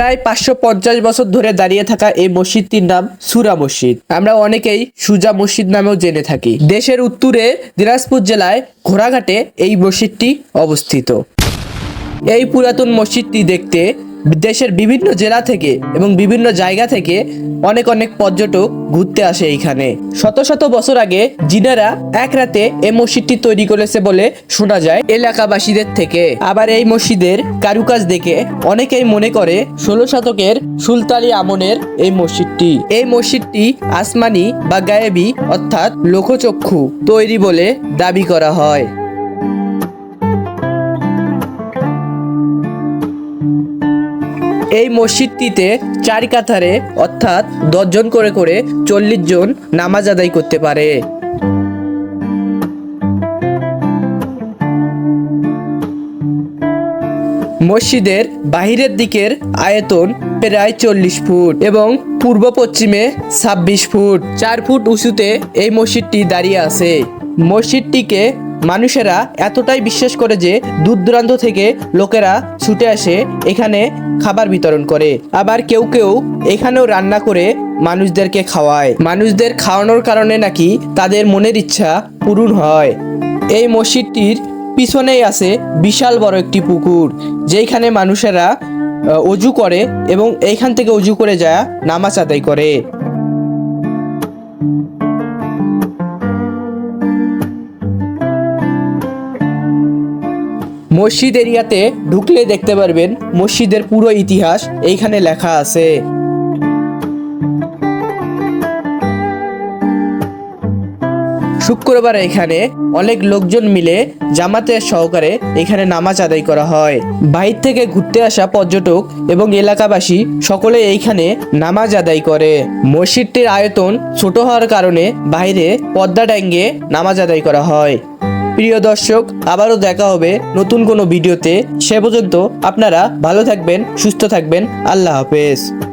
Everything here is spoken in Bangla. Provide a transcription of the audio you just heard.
প্রায় পাঁচশো পঞ্চাশ বছর ধরে দাঁড়িয়ে থাকা এই মসজিদটির নাম সুরা মসজিদ। আমরা অনেকেই সুজা মসজিদ নামেও জেনে থাকি। দেশের উত্তরে দিনাজপুর জেলায় ঘোড়াঘাটে এই মসজিদটি অবস্থিত। এই পুরাতন মসজিদটি দেখতে দেশের বিভিন্ন জেলা থেকে এবং বিভিন্ন জায়গা থেকে অনেক অনেক পর্যটক ঘুরতে আসে এইখানে। শত শত বছর আগে জিনারা এক রাতে এই মসজিদটি তৈরি করেছে বলে শোনা যায় এলাকাবাসীদের থেকে। আবার এই মসজিদের কারুকাজ দেখে অনেকেই মনে করে ষোলো শতকের সুলতানি আমনের এই মসজিদটি। এই মসজিদটি আসমানি বা গায়েবী অর্থাৎ লোকচক্ষু তৈরি বলে দাবি করা হয়। এই মসজিদটিতে চার কাতারে, অর্থাৎ দশজন করে করে চল্লিশ জন নামাজ আদায় করতে পারে। মসজিদের বাহিরের দিকের আয়তন প্রায় চল্লিশ ফুট এবং পূর্ব পশ্চিমে ছাব্বিশ ফুট। চার ফুট উঁচুতে এই মসজিদটি দাঁড়িয়ে আছে। মসজিদটিকে মানুষেরা এতটাই বিশ্বাস করে যে দূর দূরান্ত থেকে লোকেরা ছুটে আসে, এখানে খাবার বিতরণ করে। আবার কেউ কেউ এখানেও রান্না করে মানুষদেরকে খাওয়ায়। মানুষদের খাওয়ানোর কারণে নাকি তাদের মনের ইচ্ছা পূরণ হয়। এই মসজিদটির পিছনেই আছে বিশাল বড় একটি পুকুর যেখানে মানুষেরা অজু করে এবং এইখান থেকে অজু করে যায়, নামাজ আদায় করে। মসজিদ এরিয়াতে ঢুকলে দেখতে পারবেন মসজিদের পুরো ইতিহাস এইখানে লেখা আছে। শুক্রবার এখানে অনেক লোকজন মিলে জামাতের সহকারে এখানে নামাজ আদায় করা হয়। বাইর থেকে ঘুরতে আসা পর্যটক এবং এলাকাবাসী সকলে এইখানে নামাজ আদায় করে। মসজিদটির আয়তন ছোট হওয়ার কারণে বাইরে পর্দা ডাঙ্গে নামাজ আদায় করা হয়। প্রিয় দর্শক, আবারও দেখা হবে নতুন কোনো ভিডিওতে। সে পর্যন্ত আপনারা ভালো থাকবেন, সুস্থ থাকবেন। আল্লাহ হাফেজ।